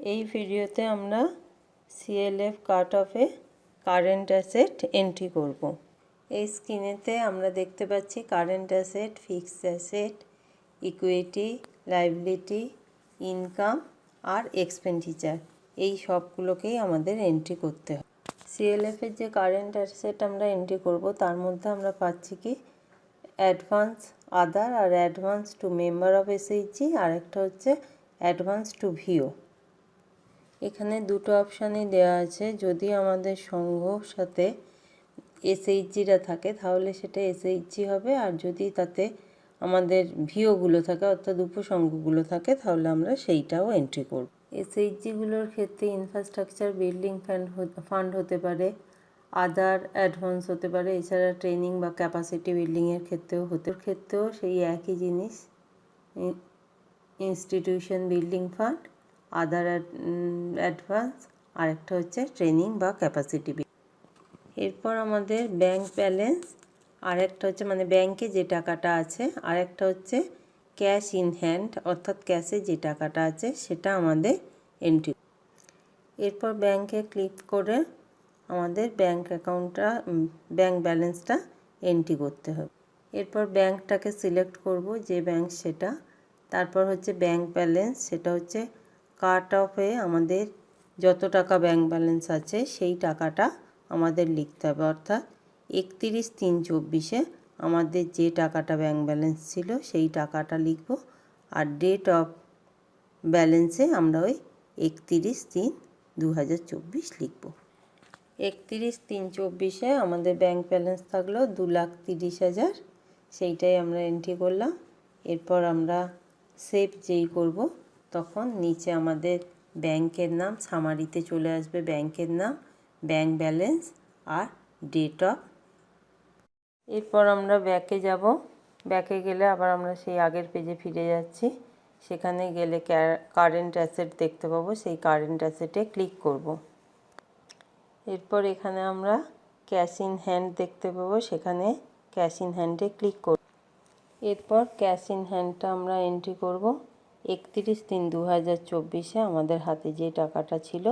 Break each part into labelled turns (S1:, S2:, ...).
S1: এই ভিডিওতে আমরা সিএলএফ কাট অফে কারেন্ট অ্যাসেট এন্ট্রি করব। এই স্ক্রিনেতে আমরা দেখতে পাচ্ছি current asset fixed asset equity liability income আর এক্সপেন্ডিচার এই সবগুলোকেই আমাদের এন্ট্রি করতে হবে। সিএলএফের যে কারেন্ট অ্যাসেট আমরা এন্ট্রি করব, তার মধ্যে আমরা পাচ্ছি কি advance other R advance to member of SHG আর একটা হচ্ছে অ্যাডভান্স টু ভিও এখানে দুটো অপশানই দেওয়া আছে। যদি আমাদের সংঘর সাথে এসএইচজিরা থাকে, তাহলে সেটা এসএইচজি হবে। আর যদি তাতে আমাদের ভিওগুলো থাকে, অর্থাৎ উপসংঘগুলো থাকে, তাহলে আমরা সেইটাও এন্ট্রি করব। এসএইচজিগুলোর ক্ষেত্রে ইনফ্রাস্ট্রাকচার বিল্ডিং ফান্ড ফান্ড হতে পারে আদার অ্যাডভান্স হতে পারে, এছাড়া ট্রেনিং বা ক্যাপাসিটি বিল্ডিংয়ের ক্ষেত্রেও হতে ক্ষেত্রেও সেই একই জিনিস institution building fund other advance, আরেকটা হচ্ছে ট্রেনিং বা ক্যাপাসিটি এরপর আমাদের ব্যাংক ব্যালেন্স, আরেকটা হচ্ছে মানে ব্যাংকে যে টাকাটা আছে, আরেকটা হচ্ছে ক্যাশ ইন হ্যান্ড, অর্থাৎ ক্যাশে যে টাকাটা আছে সেটা আমাদের এন্ট্রি। এরপর ব্যাংকে ক্লিক করে আমাদের ব্যাংক অ্যাকাউন্টটা ব্যাংক ব্যালেন্সটা এন্ট্রি করতে হবে। এরপর ব্যাংকটাকে সিলেক্ট করব যে ব্যাংক সেটা। তারপর হচ্ছে ব্যাংক ব্যালেন্স, সেটা হচ্ছে কাট অফে আমাদের যত টাকা ব্যাংক ব্যালেন্স আছে, সেই টাকাটা আমাদের লিখতে হবে। অর্থাৎ একত্রিশ তিন চব্বিশে আমাদের যে টাকাটা ব্যাংক ব্যালেন্স ছিল, সেই টাকাটা লিখব। আর ডেট অফ ব্যালেন্সে আমরা ওই একত্রিশ তিন দু হাজার চব্বিশ লিখব। একত্রিশ তিন চব্বিশে আমাদের ব্যাংক ব্যালেন্স থাকল দু লাখ তিরিশ হাজার। সেইটাই আমরা এন্ট্রি করলাম। এরপর আমরা সেভ যেই করব তখন নিচে আমাদের ব্যাংকের নাম, সামারিতে চলে আসবে ব্যাংকের নাম, ব্যাংক ব্যালেন্স আর ডেট অফ। এরপর আমরা ব্যাকে যাব। ব্যাকে গেলে আবার আমরা সেই আগের পেজে ফিরে যাচ্ছি। সেখানে গেলে কারেন্ট অ্যাসেট দেখতে পাবো। সেই কারেন্ট অ্যাসেটে ক্লিক করব। এরপর এখানে আমরা ক্যাশ ইন হ্যান্ড দেখতে পাবো। সেখানে ক্যাশ ইন হ্যান্ডে ক্লিক করব এরপর ক্যাশ ইন হ্যান্ডটা আমরা এন্ট্রি করব। একত্রিশ তিন দু হাজার চব্বিশে আমাদের হাতে যে টাকাটা ছিল,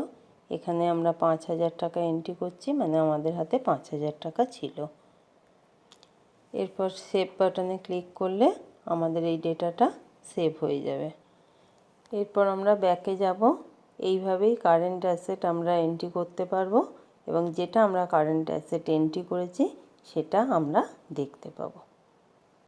S1: এখানে আমরা পাঁচ হাজার টাকা এন্ট্রি করছি মানে আমাদের হাতে পাঁচ হাজার টাকা ছিল। এরপর সেভ বাটনে ক্লিক করলে আমাদের এই ডেটাটা সেভ হয়ে যাবে। এরপর আমরা ব্যাকে যাব। এইভাবেই কারেন্ট অ্যাসেট আমরা এন্ট্রি করতে পারব এবং যেটা আমরা কারেন্ট অ্যাসেট এন্ট্রি করেছি, সেটা আমরা দেখতে পাবো।